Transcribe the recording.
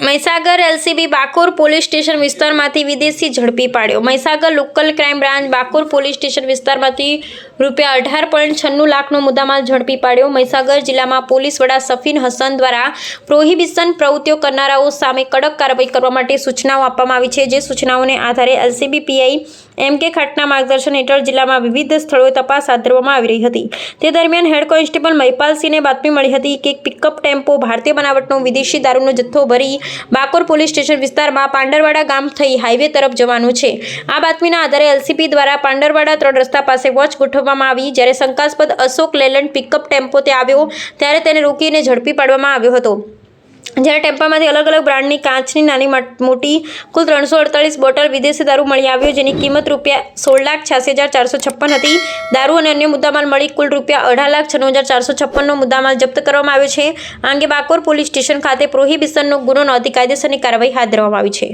Mahisagar LCB Bakor police station વિસ્તારમાંથી વિદેશી ઝડપી પાડ્યો. Mahisagar local crime branch Bakor police station વિસ્તારમાંથી રૂપિયા અઢાર પોઈન્ટ છન્નું લાખનો મુદ્દામાલ ઝડપી પાડ્યો. મહીસાગર જિલ્લામાં પોલીસ વડા સફીન હસન દ્વારા પ્રોહિબિશન પ્રવૃત્તિઓ કરનારાઓ સામે કડક કાર્યવાહી કરવા માટે સૂચનાઓ આપવામાં આવી છે. જે સૂચનાઓને આધારે એલસીબી પીઆઈ એમ કે ખાટના માર્ગદર્શન હેઠળ જિલ્લામાં વિવિધ સ્થળોએ તપાસ હાથ ધરવામાં આવી રહી હતી. તે દરમિયાન હેડ કોન્સ્ટેબલ મહિપાલસિંહને બાતમી મળી હતી કે પિકઅપ ટેમ્પો ભારતીય બનાવટનો વિદેશી દારૂનો જથ્થો ભરી બાકોર પોલીસ સ્ટેશન વિસ્તારમાં પાંડરવાડા ગામ થઈ હાઈવે તરફ જવાનું છે. આ બાતમીના આધારે એલસીપી દ્વારા પાંડરવાડા ત્રણ રસ્તા પાસે વોચ ગોઠવવામાં આવી. જ્યારે શંકાસ્પદ અશોક લેલેન્ડ પિકઅપ ટેમ્પો તે આવ્યો, ત્યારે તેને રોકીને ઝડપી પાડવામાં આવ્યો હતો. જ્યારે ટેમ્પામાંથી અલગ અલગ બ્રાન્ડની કાચની નાની મટ- કુલ ત્રણસો અડતાલીસ બોટલ વિદેશી દારૂ મળી આવ્યો, જેની કિંમત રૂપિયા સોળ લાખ છ્યાસી હજાર ચારસો છપ્પન હતી. દારૂ અને અન્ય મુદ્દામાલ મળી કુલ રૂપિયા અઢાર લાખ છન્નું હજાર ચારસો છપ્પનનો મુદ્દામાલ જપ્ત કરવામાં આવ્યો છે. આ અંગે બાકોર પોલીસ સ્ટેશન ખાતે પ્રોહિબિશનનો ગુનો નોંધી કાયદેસરની કાર્યવાહી હાથ ધરવામાં આવી છે.